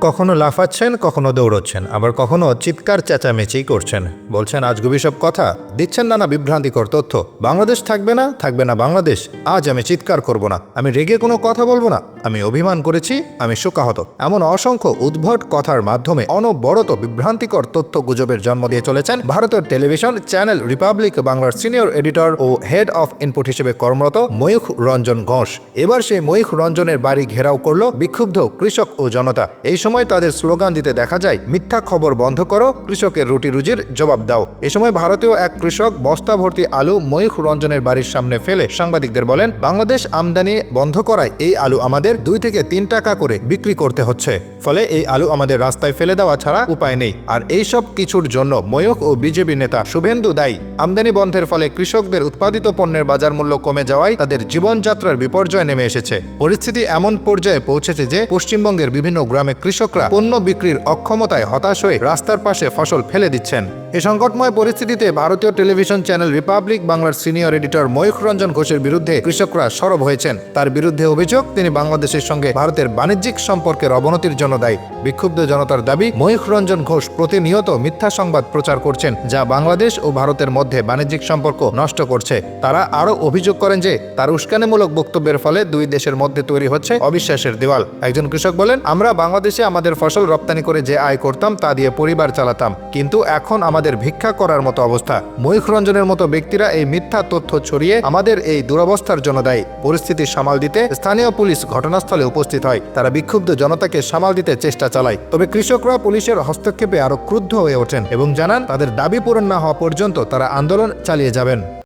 কখনো লাফাচ্ছেন, কখনো দৌড়চ্ছেন, আবার কখনো চিৎকার চেঁচামেচি করছেন। বলছেন আজগুবি সব কথা। দিচ্ছেন নানা বিভ্রান্তিকর তথ্য। বাংলাদেশ থাকবে না? থাকবে না বাংলাদেশ। আজ আমি চিৎকার করব না। আমি রেগে কোনো কথা বলব না? আমি অভিমান করেছি। আমি শোকাহত। এমন অসংখ্য উদ্ভট কথার মাধ্যমে অনবরত বিভ্রান্তিকর তথ্য গুজবের জন্ম দিয়ে চলেছেন ভারতের টেলিভিশন চ্যানেল রিপাবলিক বাংলার সিনিয়র এডিটর ও হেড অফ ইনপুট হিসেবে কর্মরত ময়ূখ রঞ্জন ঘোষ। এবার সেই ময়ূখ রঞ্জনের বাড়ি ঘেরাও করল বিক্ষুব্ধ কৃষক ও জনতা। এই সময় তাদের স্লোগান দিতে দেখা যায়, মিথ্যা খবর বন্ধ করো, কৃষকের রুটি রুজির জবাব দাও। এ সময় ভারতীয় এক কৃষক বস্তা ভর্তি আলু ময়ূখ রঞ্জনের বাড়ির সামনে ফেলে সাংবাদিকদের বলেন, বাংলাদেশ আমদানি বন্ধ করায় এই আলু আমাদের দুই থেকে তিন টাকা করে বিক্রি করতে হচ্ছে। ফলে এই আলু আমাদের রাস্তায় ফেলে দেওয়া ছাড়া উপায় নেই। আর এই সব কিছুর জন্য ময়ূখ ও বিজেপি নেতা শুভেন্দু দায়ী। আমদানি বন্ধের ফলে কৃষকদের উৎপাদিত পণ্যের বাজার মূল্য কমে যাওয়ায় তাদের জীবনযাত্রার বিপর্যয় নেমে এসেছে। পরিস্থিতি এমন পর্যায়ে পৌঁছেছে যে, পশ্চিমবঙ্গের বিভিন্ন গ্রামে কৃষকরা পণ্য বিক্রির অক্ষমতায় হতাশ হয়ে রাস্তার পাশে ফসল ফেলে দিচ্ছেন। এই সংকটময় পরিস্থিতিতে ভারতীয় টেলিভিশন চ্যানেল রিপাবলিক বাংলার সিনিয়র এডিটর ময়ূখ রঞ্জন ঘোষের বিরুদ্ধে কৃষকরা সরব হয়েছেন। তার বিরুদ্ধে অভিযোগ, তিনি বাংলাদেশের সঙ্গে ভারতের বাণিজ্যিক সম্পর্কের অবনতির জন্য দায়ী। বিক্ষুব্ধ জনতার দাবি, ময়ূখ রঞ্জন ঘোষ প্রতিনিয়ত মিথ্যা সংবাদ প্রচার করছেন, যা বাংলাদেশ ও ভারতের মধ্যে বাণিজ্যিক সম্পর্ক নষ্ট করছে। তারা আরও অভিযোগ করেন যে, তার উস্কানিমূলক বক্তব্যের ফলে দুই দেশের মধ্যে তৈরি হচ্ছে অবিশ্বাসের দেওয়াল। একজন কৃষক বলেন, আমরা বাংলাদেশে আমাদের ফসল রপ্তানি করে যে আয় করতাম, তা দিয়ে পরিবার চালাতাম। কিন্তু এখন আমাদের ভিক্ষা করার মতো অবস্থা। ময়ূখ রঞ্জনের মতো ব্যক্তিরা এই মিথ্যা তথ্য ছড়িয়ে আমাদের এই দুরবস্থার জন্য দায়ী। পরিস্থিতি সামাল দিতে স্থানীয় পুলিশ ঘটনাস্থলে উপস্থিত হয়। তারা বিক্ষুব্ধ জনতাকে সামাল দিতে চেষ্টা চালায়। তবে কৃষকরা পুলিশের হস্তক্ষেপে আরও ক্রুদ্ধ হয়ে ওঠেন এবং জানান, তাদের দাবি পূরণ না হওয়া পর্যন্ত তারা আন্দোলন চালিয়ে যাবেন।